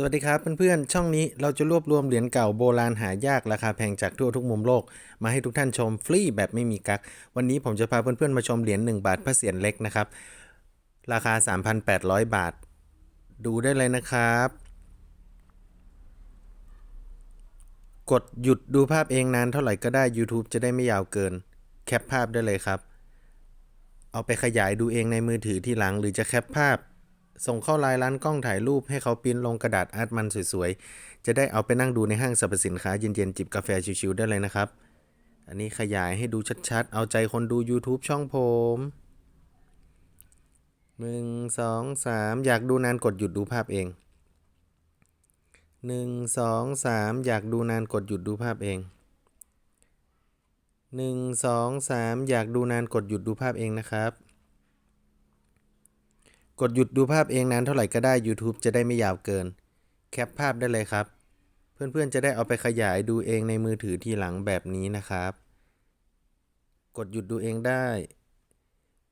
สวัสดีครับเพื่อนๆ ช่องนี้เราจะรวบรวมเหรียญเก่าโบราณหายากราคาแพงจากทั่วทุกมุมโลก มาให้ทุกท่านชมฟรีแบบไม่มีกัก วันนี้ผมจะพาเพื่อนๆ มาชมเหรียญ1บาทพระเศียรเล็กนะครับ ราคา 3,800 บาท ดูได้เลยนะครับ กดหยุดดูภาพเองนานเท่าไหร่ก็ได้ YouTube จะได้ไม่ยาวเกิน แคปภาพได้เลยครับ เอาไปขยายดูเองในมือถือที่หลังหรือจะแคปภาพ ส่งเข้าไลน์ร้านกล้องถ่ายรูปให้เขาปิ้นลงกระดาษอาร์ตมันสวยๆ จะได้เอาไปนั่งดูในห้างสรรพสินค้าเย็นๆ จิบกาแฟชิวๆได้เลยนะครับ อันนี้ขยายให้ดูชัดๆ เอาใจคนดู YouTube ช่องผมหนึ่งสองสามอยากดูนานกดหยุดดูภาพเองหนึ่งสองสามอยากดูนานกดหยุดดูภาพเองหนึ่งสองสามอยากดูนานกดหยุดดูภาพเองนะครับ กดหยุดดูภาพเองนานเท่าไหร่ก็ได้ YouTube จะได้ไม่ยาวเกิน แคปภาพได้เลยครับ เพื่อนๆจะได้เอาไปขยายดูเองในมือถือทีหลังแบบนี้นะครับ กดหยุดดูเองได้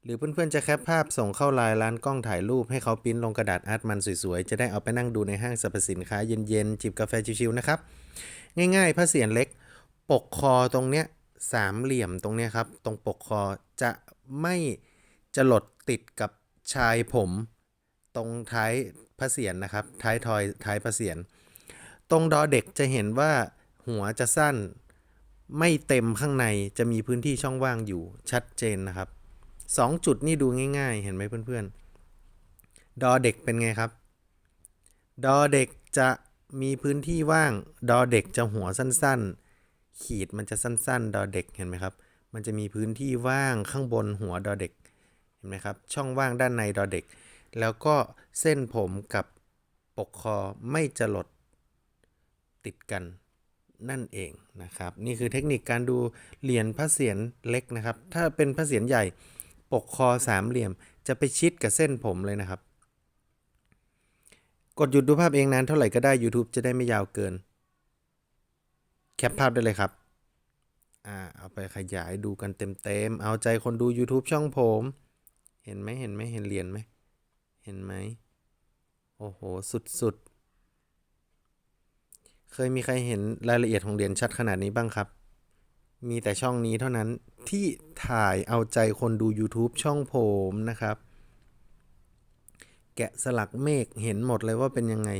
หรือเพื่อนๆจะแคปภาพส่งเข้าไลน์ร้านกล้องถ่ายรูปให้เขาปริ้นลงกระดาษอาร์ตมันสวยๆ จะได้เอาไปนั่งดูในห้างสรรพสินค้าเย็นๆ จิบกาแฟชิวๆนะครับ ง่ายๆพระเศียรเล็ก ปกคอตรงเนี้ยสามเหลี่ยมตรงเนี้ยครับ ตรงปกคอจะไม่จะหลดติดกับ ชายผมตรงท้ายพระเศียรนะครับ ท้ายทอยท้ายพระเศียรตรงดอเด็กจะเห็นว่าหัวจะสั้นไม่เต็มข้างในจะมีพื้นที่ช่องว่างอยู่ชัดเจนนะครับสองจุดนี่ดูง่าย ๆ เห็นไหมเพื่อนๆ ดอเด็กเป็นไงครับ ดอเด็กจะมีพื้นที่ว่าง ดอเด็กจะหัวสั้นๆ ขีดมันจะสั้น ๆ ดอเด็กเห็นไหมครับ มันจะมีพื้นที่ว่างข้างบนหัวดอเด็ก เห็นไหมครับช่องว่างด้านในดอเด็ก แล้วก็เส้นผมกับปกคอไม่จะหลดติดกันนั่นเองนะครับ นี่คือเทคนิคการดูเหรียญพระเศียรเล็กนะครับ ถ้าเป็นพระเศียรใหญ่ปกคอสามเหลี่ยม จะไปชิดกับเส้นผมเลยนะครับ กดหยุดดูภาพเองนานเท่าไหร่ก็ได้ YouTube จะได้ไม่ยาวเกิน แคปภาพได้เลยครับอ่าเอาไปขยายดูกันเต็มๆ เอาใจคนดู YouTube ช่องผม เห็นไหมเห็นไหมเห็นเหรียญไหมเห็นไหมโอ้โห สุดๆ เคยมีใครเห็นรายละเอียดของเหรียญชัดขนาดนี้บ้างครับ มีแต่ช่องนี้เท่านั้นที่ถ่ายเอาใจคนดู YouTube ช่องผมนะครับ แกะสลักเมฆเห็นหมดเลยว่าเป็นยังไง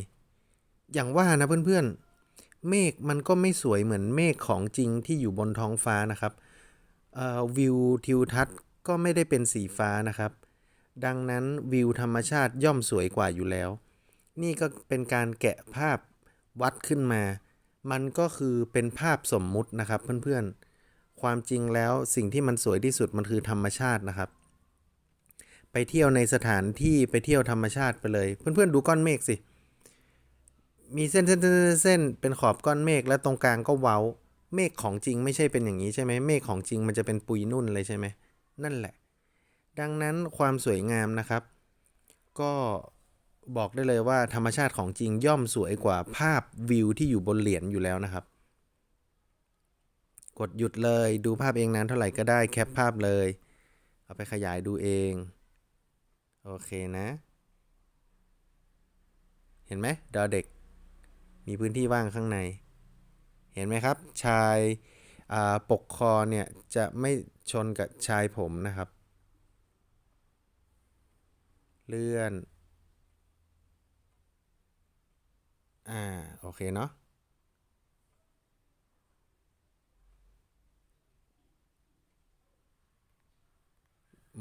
อย่างว่านะเพื่อนๆ เมฆมันก็ไม่สวยเหมือนเมฆของจริงที่อยู่บนท้องฟ้านะครับวิวทิวทัศน์ ก็ไม่ได้เป็นสีฟ้านะครับ ดังนั้นวิวธรรมชาติย่อมสวยกว่าอยู่แล้ว นี่ก็เป็นการแกะภาพวัดขึ้นมา มันก็คือเป็นภาพสมมุตินะครับเพื่อนๆ ความจริงแล้วสิ่งที่มันสวยที่สุดมันคือธรรมชาตินะครับ ไปเที่ยวในสถานที่ไปเที่ยวธรรมชาติไปเลย เพื่อนๆดูก้อนเมฆสิ มีเส้นเส้นเส้นเส้นเป็นขอบก้อนเมฆและตรงกลางก็เว้า เมฆของจริงไม่ใช่เป็นอย่างนี้ใช่ไหมเมฆของจริงมันจะเป็นปุยนุ่นเลยใช่ไหม นั่นแหละ ดังนั้นความสวยงามนะครับ ก็บอกได้เลยว่าธรรมชาติของจริงย่อมสวยกว่าภาพวิวที่อยู่บนเหรียญอยู่แล้วนะครับ กดหยุดเลยดูภาพเองนานเท่าไหร่ก็ได้แคปภาพเลย เอาไปขยายดูเอง โอเคนะ เห็นไหมดอเด็ก มีพื้นที่ว่างข้างใน เห็นไหมครับ ชาย ปกคอเนี่ยจะไม่ชนกับชายผมนะครับ เลื่อน อ่า โอเคเนาะ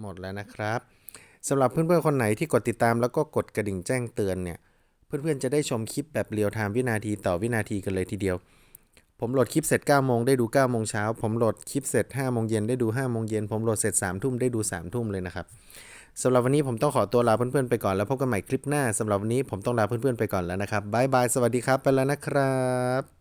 หมดแล้วนะครับสำหรับเพื่อนๆ คนไหนที่กดติดตามแล้วก็กดกระดิ่งแจ้งเตือนเนี่ย เพื่อนๆ จะได้ชมคลิปแบบเรียลไทม์วินาทีต่อวินาทีกันเลยทีเดียว ผมโหลดคลิปเสร็จ9โมงได้ดู9โมงเช้า ผมโหลดคลิปเสร็จ5โมงเย็นได้ดู5โมงเย็น ผมโหลดเสร็จ3ทุ่มได้ดู3ทุ่มเลยนะครับสำหรับวันนี้ผมต้องขอตัวลาเพื่อนๆไปก่อนแล้วพบกันใหม่คลิปหน้าสำหรับวันนี้ผมต้องลาเพื่อนๆไปก่อนแล้วนะครับบายบายสวัสดีครับไปแล้วนะครับ